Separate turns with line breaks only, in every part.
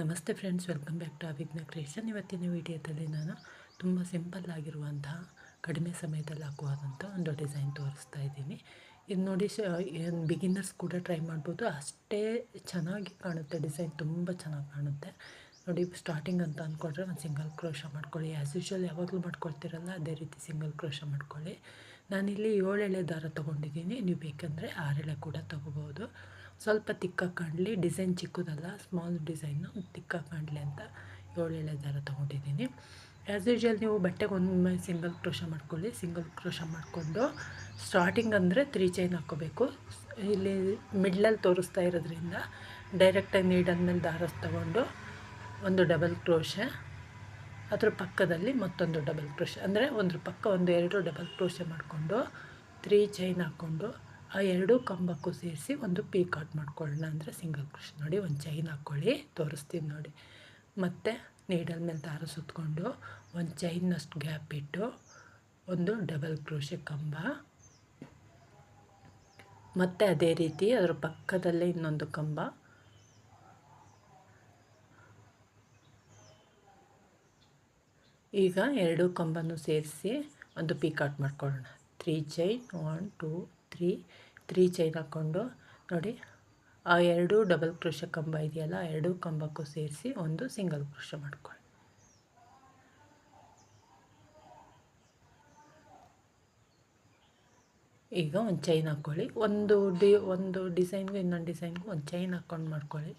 ನಮಸ್ತೆ friends, welcome back to Abhijna creation. ಇವತ್ತಿನ ವಿಡಿಯೋದಲ್ಲಿ ನಾನು ತುಂಬ ಸಿಂಪಲ್ ಆಗಿರುವಂತಹ ಕಡಿಮೆ ಸಮಯದಲ್ಲಿ ಹಾಕುವಂಥ ಒಂದು ಡಿಸೈನ್ ತೋರಿಸ್ತಾ ಇದ್ದೀನಿ. ಇದು ನೋಡಿ ಶ ಬಿಗಿನರ್ಸ್ ಕೂಡ ಟ್ರೈ ಮಾಡ್ಬೋದು. ಅಷ್ಟೇ ಚೆನ್ನಾಗಿ ಕಾಣುತ್ತೆ, ಡಿಸೈನ್ ತುಂಬ ಚೆನ್ನಾಗಿ ಕಾಣುತ್ತೆ. ನೋಡಿ ಸ್ಟಾರ್ಟಿಂಗ್ ಅಂತ ಅಂದ್ಕೊಂಡ್ರೆ ಒಂದು ಸಿಂಗಲ್ ಕ್ರೋಶ ಮಾಡ್ಕೊಳ್ಳಿ. ಆ್ಯಸ್ ಯೂಶ್ವಲ್ ಯಾವಾಗಲೂ ಮಾಡ್ಕೊಳ್ತಿರಲ್ಲ, ಅದೇ ರೀತಿ ಸಿಂಗಲ್ ಕ್ರೋಶ ಮಾಡ್ಕೊಳ್ಳಿ. ನಾನಿಲ್ಲಿ ಎಳೆ ದಾರ ತೊಗೊಂಡಿದ್ದೀನಿ. ನೀವು ಬೇಕಂದರೆ ಆರೆಳೆ ಕೂಡ ತೊಗೋಬೋದು. ಸ್ವಲ್ಪ ತಿಕ್ಕಾಗಿ ಕಾಣಲಿ, ಡಿಸೈನ್ ಚಿಕ್ಕದಲ್ಲ ಸ್ಮಾಲ್ ಡಿಸೈನು ತಿಕ್ಕಾಗಿ ಕಾಣಲಿ ಅಂತ ಏಳೆಳೆ ದಾರ ತೊಗೊಂಡಿದ್ದೀನಿ. ಆ್ಯಸ್ ಯೂಶ್ವಲ್ ನೀವು ಬಟ್ಟೆಗೆ ಒಮ್ಮೆ ಸಿಂಗಲ್ ಕ್ರೋಶ ಮಾಡ್ಕೊಳ್ಳಿ. ಸಿಂಗಲ್ ಕ್ರೋಶ ಮಾಡಿಕೊಂಡು ಸ್ಟಾರ್ಟಿಂಗ್ ಅಂದರೆ ತ್ರೀ ಚೈನ್ ಹಾಕ್ಕೋಬೇಕು. ಇಲ್ಲಿ ಮಿಡ್ಲಲ್ಲಿ ತೋರಿಸ್ತಾ ಇರೋದ್ರಿಂದ ಡೈರೆಕ್ಟಾಗಿ ನೀಡಲ್ ಮೇಲೆ ದಾರ ತೊಗೊಂಡು ಒಂದು ಡಬಲ್ ಕ್ರೋಶ ಅದ್ರ ಪಕ್ಕದಲ್ಲಿ ಮತ್ತೊಂದು ಡಬಲ್ ಕ್ರೋಶ ಅಂದರೆ ಒಂದ್ರ ಪಕ್ಕ ಒಂದು ಎರಡು ಡಬಲ್ ಕ್ರೋಶ ಮಾಡಿಕೊಂಡು ತ್ರೀ ಚೈನ್ ಹಾಕ್ಕೊಂಡು ಆ ಎರಡೂ ಕಂಬಕ್ಕೂ ಸೇರಿಸಿ ಒಂದು ಪೀಕಾಟ್ ಮಾಡ್ಕೊಳ್ಳೋಣ ಅಂದರೆ ಸಿಂಗಲ್ ಕ್ರೋಶ್ ನೋಡಿ, ಒಂದು ಚೈನ್ ಹಾಕ್ಕೊಳ್ಳಿ, ತೋರಿಸ್ತೀನಿ ನೋಡಿ. ಮತ್ತು ನೀಡಲ್ ಮೇಲೆ ದಾರ ಸುತ್ತಕೊಂಡು ಒಂದು ಚೈನ್ನಷ್ಟು ಗ್ಯಾಪ್ ಇಟ್ಟು ಒಂದು ಡಬಲ್ ಕ್ರೋಶೆ ಕಂಬ. ಮತ್ತು ಅದೇ ರೀತಿ ಅದರ ಪಕ್ಕದಲ್ಲೇ ಇನ್ನೊಂದು ಕಂಬ. ಈಗ ಎರಡು ಕಂಬನೂ ಸೇರಿಸಿ ಒಂದು ಪೀಕಾಟ್ ಮಾಡ್ಕೊಳ್ಳೋಣ. Three chain one two three three chain ಹಾಕ್ಕೊಂಡು ನೋಡಿ, ಆ ಎರಡು ಡಬಲ್ ಕ್ರೋಶ ಕಂಬ ಇದೆಯಲ್ಲ, ಆ ಎರಡು ಕಂಬಕ್ಕೂ ಸೇರಿಸಿ ಒಂದು ಸಿಂಗಲ್ ಕ್ರೋಶ ಮಾಡ್ಕೊಳ್ಳಿ. ಈಗ ಒಂದು ಚೈನ್ ಹಾಕ್ಕೊಳ್ಳಿ. ಒಂದು ಡಿ, ಒಂದು ಡಿಸೈನ್ಗೂ ಇನ್ನೊಂದು ಡಿಸೈನ್ಗೂ ಒಂದು ಚೈನ್ ಹಾಕ್ಕೊಂಡು ಮಾಡ್ಕೊಳ್ಳಿ.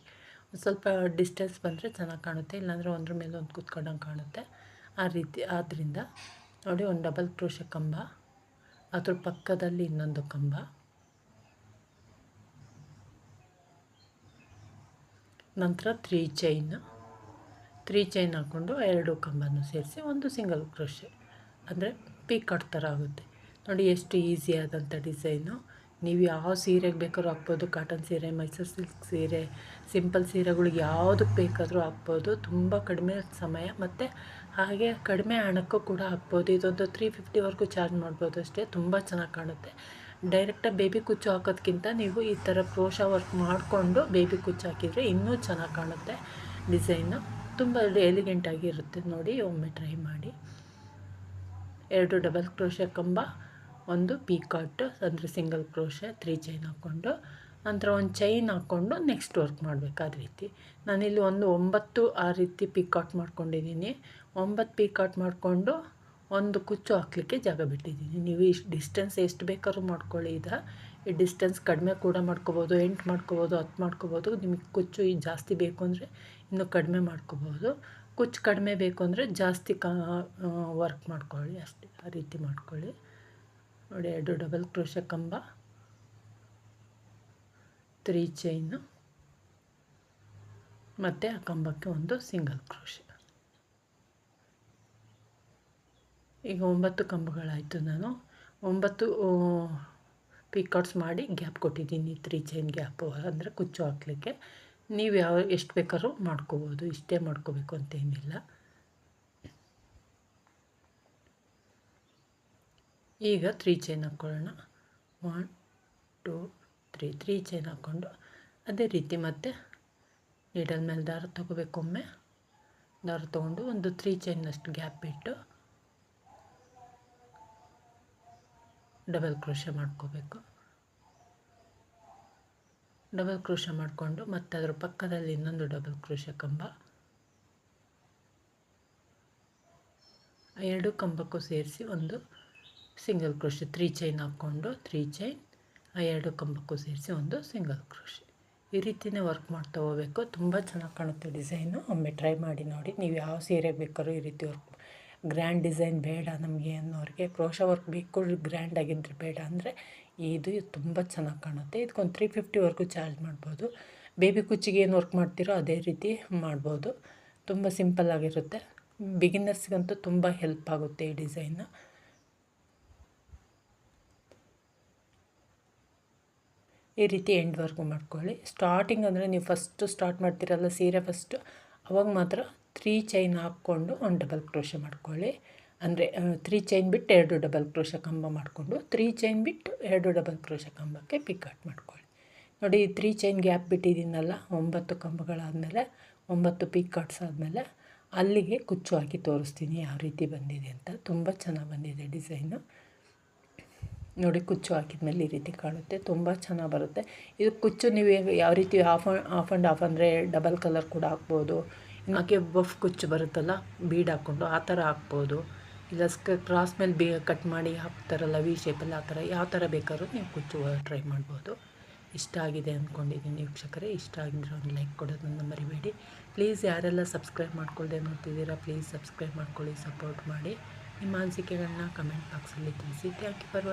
ಸ್ವಲ್ಪ ಡಿಸ್ಟೆನ್ಸ್ ಬಂದರೆ ಚೆನ್ನಾಗಿ ಕಾಣುತ್ತೆ, ಇಲ್ಲಾಂದರೆ ಒಂದ್ರ ಮೇಲೆ ಒಂದು ಕೂತ್ಕೊಂಡಂಗೆ ಕಾಣುತ್ತೆ. ಆ ರೀತಿ ಆದ್ದರಿಂದ ನೋಡಿ, ಒಂದು ಡಬಲ್ ಕ್ರೋಶ ಕಂಬ ಅದ್ರ ಪಕ್ಕದಲ್ಲಿ ಇನ್ನೊಂದು ಕಂಬ. ನಂತರ ತ್ರೀ ಚೈನ್. ತ್ರೀ ಚೈನ್ ಹಾಕ್ಕೊಂಡು ಎರಡು ಕಂಬನ ಸೇರಿಸಿ ಒಂದು ಸಿಂಗಲ್ ಕ್ರೋಶೆ. ಅಂದರೆ ಪೀಕಾಟ್ ಥರ ಆಗುತ್ತೆ. ನೋಡಿ ಎಷ್ಟು ಈಸಿ ಆದಂಥ ಡಿಸೈನು. ನೀವು ಯಾವ ಸೀರೆಗೆ ಬೇಕಾದ್ರೂ ಹಾಕ್ಬೋದು ಕಾಟನ್ ಸೀರೆ ಮೈಸೂರು ಸಿಲ್ಕ್ ಸೀರೆ ಸಿಂಪಲ್ ಸೀರೆಗಳಿಗೆ ಯಾವುದಕ್ಕೆ ಬೇಕಾದರೂ ಹಾಕ್ಬೋದು. ತುಂಬ ಕಡಿಮೆ ಸಮಯ ಮತ್ತು ಹಾಗೆ ಕಡಿಮೆ ಹಣಕ್ಕೂ ಕೂಡ ಹಾಕ್ಬೋದು. ಇದೊಂದು ತ್ರೀ ಫಿಫ್ಟಿವರೆಗೂ ಚಾರ್ಜ್ ಮಾಡ್ಬೋದು ಅಷ್ಟೇ. ತುಂಬ ಚೆನ್ನಾಗಿ ಕಾಣುತ್ತೆ. ಡೈರೆಕ್ಟಾಗಿ ಬೇಬಿ ಕುಚ್ಚು ಹಾಕೋದ್ಕಿಂತ ನೀವು ಈ ಥರ ಕ್ರೋಶ ವರ್ಕ್ ಮಾಡಿಕೊಂಡು ಬೇಬಿ ಕುಚ್ಚು ಹಾಕಿದರೆ ಇನ್ನೂ ಚೆನ್ನಾಗಿ ಕಾಣುತ್ತೆ ಡಿಸೈನು ತುಂಬ ಎಲಿಗೆಂಟಾಗಿ ಇರುತ್ತೆ ನೋಡಿ, ಒಮ್ಮೆ ಟ್ರೈ ಮಾಡಿ. ಎರಡು ಡಬಲ್ ಕ್ರೋಶ ಕಂಬ. ಒಂದು ಪೀಕಾಟ್ ಅಂದರೆ ಸಿಂಗಲ್ ಕ್ರೋಶೆ ತ್ರೀ ಚೈನ್ ಹಾಕ್ಕೊಂಡು ನಂತರ ಒಂದು ಚೈನ್ ಹಾಕ್ಕೊಂಡು ನೆಕ್ಸ್ಟ್ ವರ್ಕ್ ಮಾಡಬೇಕಾದ ರೀತಿ. ನಾನಿಲ್ಲಿ ಒಂದು ಒಂಬತ್ತು ಆ ರೀತಿ ಪಿಕಾಟ್ ಮಾಡ್ಕೊಂಡಿದ್ದೀನಿ. ಒಂಬತ್ತು ಪಿಕಾಟ್ ಮಾಡಿಕೊಂಡು ಒಂದು ಕುಚ್ಚು ಹಾಕ್ಲಿಕ್ಕೆ ಜಾಗ ಬಿಟ್ಟಿದ್ದೀನಿ. ನೀವು ಇಷ್ಟು ಡಿಸ್ಟೆನ್ಸ್ ಎಷ್ಟು ಬೇಕಾದ್ರೂ ಮಾಡ್ಕೊಳ್ಳಿ ಇದು ಈ ಡಿಸ್ಟೆನ್ಸ್ ಕಡಿಮೆ ಕೂಡ ಮಾಡ್ಕೋಬೋದು, ಎಂಟು ಮಾಡ್ಕೋಬೋದು, ಹತ್ತು ಮಾಡ್ಕೋಬೋದು. ನಿಮಗೆ ಕುಚ್ಚು ಈ ಜಾಸ್ತಿ ಬೇಕು ಅಂದರೆ ಇನ್ನೂ ಕಡಿಮೆ ಮಾಡ್ಕೋಬೋದು. ಕುಚ್ಚು ಕಡಿಮೆ ಬೇಕು ಅಂದರೆ ಜಾಸ್ತಿ ಕ ವರ್ಕ್ ಮಾಡ್ಕೊಳ್ಳಿ ಅಷ್ಟೇ, ಆ ರೀತಿ ಮಾಡ್ಕೊಳ್ಳಿ. ನೋಡಿ, ಎರಡು ಡಬಲ್ ಕ್ರೋಶ ಕಂಬ. Three chain. ಮತ್ತು ಆ ಕಂಬಕ್ಕೆ ಒಂದು ಸಿಂಗಲ್ ಕ್ರೋಶ. ಈಗ ಒಂಬತ್ತು ಕಂಬಗಳಾಯಿತು ನಾನು. ಒಂಬತ್ತು ಪಿಕೌಟ್ಸ್ ಮಾಡಿ ಗ್ಯಾಪ್ ಕೊಟ್ಟಿದ್ದೀನಿ, ತ್ರೀ ಚೈನ್ ಗ್ಯಾಪು ಅಂದರೆ ಕುಚ್ಚು ಹಾಕ್ಲಿಕ್ಕೆ. ನೀವು ಯಾವ, ಎಷ್ಟು ಬೇಕಾದ್ರೂ ಮಾಡ್ಕೋಬೋದು, ಇಷ್ಟೇ ಮಾಡ್ಕೋಬೇಕು ಅಂತೇನಿಲ್ಲ ಈಗ ತ್ರೀ ಚೈನ್ ಹಾಕ್ಕೊಳ್ಳೋಣ one two three three chain ಹಾಕ್ಕೊಂಡು ಅದೇ ರೀತಿ ಮತ್ತೆ ನೀಡಲ್ ಮೇಲೆ ದಾರ ತೊಗೋಬೇಕೊಮ್ಮೆ ದಾರ ತೊಗೊಂಡು ಒಂದು ತ್ರೀ ಚೈನ್ನಷ್ಟು ಗ್ಯಾಪ್ ಬಿಟ್ಟು ಡಬಲ್ ಕ್ರೋಶ ಮಾಡ್ಕೋಬೇಕು. ಡಬಲ್ ಕ್ರೋಶ ಮಾಡಿಕೊಂಡು ಮತ್ತು ಅದರ ಪಕ್ಕದಲ್ಲಿ ಇನ್ನೊಂದು ಡಬಲ್ ಕ್ರೋಶ ಕಂಬ. ಎರಡು ಕಂಬಕ್ಕೂ ಸೇರಿಸಿ ಒಂದು ಸಿಂಗಲ್ ಕ್ರೋಶಿ ತ್ರೀ ಚೈನ್ ಹಾಕ್ಕೊಂಡು ತ್ರೀ ಚೈನ್, ಆ ಎರಡು ಕಂಬಕ್ಕೂ ಸೇರಿಸಿ ಒಂದು ಸಿಂಗಲ್ ಕ್ರೋಶಿ. ಈ ರೀತಿಯೇ ವರ್ಕ್ ಮಾಡ್ತಾ ಹೋಗಬೇಕು. ತುಂಬ ಚೆನ್ನಾಗಿ ಕಾಣುತ್ತೆ ಡಿಸೈನು. ಒಮ್ಮೆ ಟ್ರೈ ಮಾಡಿ ನೋಡಿ. ನೀವು ಯಾವ ಸೀರೆ ಬೇಕಾದ್ರೂ ಈ ರೀತಿ ವರ್ಕ್ ಗ್ರ್ಯಾಂಡ್ ಡಿಸೈನ್ ಬೇಡ ನಮಗೆ ಅನ್ನೋರಿಗೆ. ಕ್ರೋಶ ವರ್ಕ್ ಬೇಕು, ಗ್ರ್ಯಾಂಡ್ ಆಗಿದ್ದರೆ ಬೇಡ ಅಂದರೆ ಇದು ತುಂಬ ಚೆನ್ನಾಗಿ ಕಾಣುತ್ತೆ. ಇದಕ್ಕೊಂದು ತ್ರೀ ಫಿಫ್ಟಿವರೆಗೂ ಚಾರ್ಜ್ ಮಾಡ್ಬೋದು. ಬೇಬಿ ಕುಚ್ಚಿಗೆ ಏನು ವರ್ಕ್ ಮಾಡ್ತೀರೋ ಅದೇ ರೀತಿ ಮಾಡ್ಬೋದು. ತುಂಬ ಸಿಂಪಲ್ಲಾಗಿರುತ್ತೆ ಬಿಗಿನರ್ಸ್ಗಂತೂ ತುಂಬ ಹೆಲ್ಪ್ ಆಗುತ್ತೆ ಈ ಡಿಸೈನು. ಈ ರೀತಿ ಎಂಡ್ವರೆಗೂ ಮಾಡ್ಕೊಳ್ಳಿ. ಸ್ಟಾರ್ಟಿಂಗ್ ಅಂದರೆ ನೀವು ಫಸ್ಟು ಸ್ಟಾರ್ಟ್ ಮಾಡ್ತೀರಲ್ಲ ಸೀರೆ ಫಸ್ಟು ಅವಾಗ ಮಾತ್ರ ತ್ರೀ ಚೈನ್ ಹಾಕ್ಕೊಂಡು ಒಂದು ಡಬಲ್ ಕ್ರೋಶ ಮಾಡ್ಕೊಳ್ಳಿ. ಅಂದರೆ ತ್ರೀ ಚೈನ್ ಬಿಟ್ಟು ಎರಡು ಡಬಲ್ ಕ್ರೋಶ ಕಂಬ ಮಾಡಿಕೊಂಡು ತ್ರೀ ಚೈನ್ ಬಿಟ್ಟು ಎರಡು ಡಬಲ್ ಕ್ರೋಶ ಕಂಬಕ್ಕೆ ಪಿಕಟ್ ಮಾಡ್ಕೊಳ್ಳಿ. ನೋಡಿ, ಈ ತ್ರೀ ಚೈನ್ ಗ್ಯಾಪ್ ಬಿಟ್ಟಿದ್ದೀನಲ್ಲ, ಒಂಬತ್ತು ಕಂಬಗಳಾದಮೇಲೆ, ಒಂಬತ್ತು ಪೀಕ್ ಕಟ್ಸ್ ಆದಮೇಲೆ, ಅಲ್ಲಿಗೆ ಕುಚ್ಚು ಹಾಕಿ ತೋರಿಸ್ತೀನಿ, ಯಾವ ರೀತಿ ಬಂದಿದೆ ಅಂತ. ತುಂಬ ಚೆನ್ನಾಗಿ ಬಂದಿದೆ ಡಿಸೈನು ನೋಡಿ ಕುಚ್ಚು ಹಾಕಿದ್ಮೇಲೆ ಈ ರೀತಿ ಕಾಣುತ್ತೆ. ತುಂಬ ಚೆನ್ನಾಗಿ ಬರುತ್ತೆ. ಇದು ಕುಚ್ಚು ನೀವು ಯಾವ ರೀತಿ ಹಾಫ್ ಆಫ್ ಆ್ಯಂಡ್ ಆಫ್ ಅಂದರೆ ಡಬಲ್ ಕಲರ್ ಕೂಡ ಹಾಕ್ಬೋದು. ಹಾಗೆ ಬಫ್ ಕುಚ್ಚು ಬರುತ್ತಲ್ಲ ಬೀಡ್ ಹಾಕ್ಕೊಂಡು ಆ ಥರ ಹಾಕ್ಬೋದು. ಇಲ್ಲ ಸ್ಕ ಕ್ರಾಸ್ ಮೇಲೆ ಬೇ ಕಟ್ ಮಾಡಿ ಹಾಕ್ತಾರಲ್ಲ ವಿ ಶೇಪಲ್ಲಿ ಆ ಥರ ಯಾವ ಥರ ಬೇಕಾದ್ರೂ ನೀವು ಕುಚ್ಚು ಟ್ರೈ ಮಾಡ್ಬೋದು. ಇಷ್ಟ ಆಗಿದೆ ಅಂದ್ಕೊಂಡಿದ್ದೀನಿ ವೀಕ್ಷಕರೇ. ಇಷ್ಟ ಆಗಿದ್ರೆ ಒಂದು ಲೈಕ್ ಕೊಡೋದನ್ನು ಮರಿಬೇಡಿ. ಪ್ಲೀಸ್ ಯಾರೆಲ್ಲ ಸಬ್ಸ್ಕ್ರೈಬ್ ಮಾಡ್ಕೊಳ್ಳದೆ ನೋಡ್ತಿದ್ದೀರಾ ಪ್ಲೀಸ್ ಸಬ್ಸ್ಕ್ರೈಬ್ ಮಾಡ್ಕೊಳ್ಳಿ ಸಪೋರ್ಟ್ ಮಾಡಿ. ನಿಮ್ಮ ಅನಿಸಿಕೆಗಳನ್ನ ಕಮೆಂಟ್ ಬಾಕ್ಸಲ್ಲಿ ತಿಳಿಸಿ. Thank you for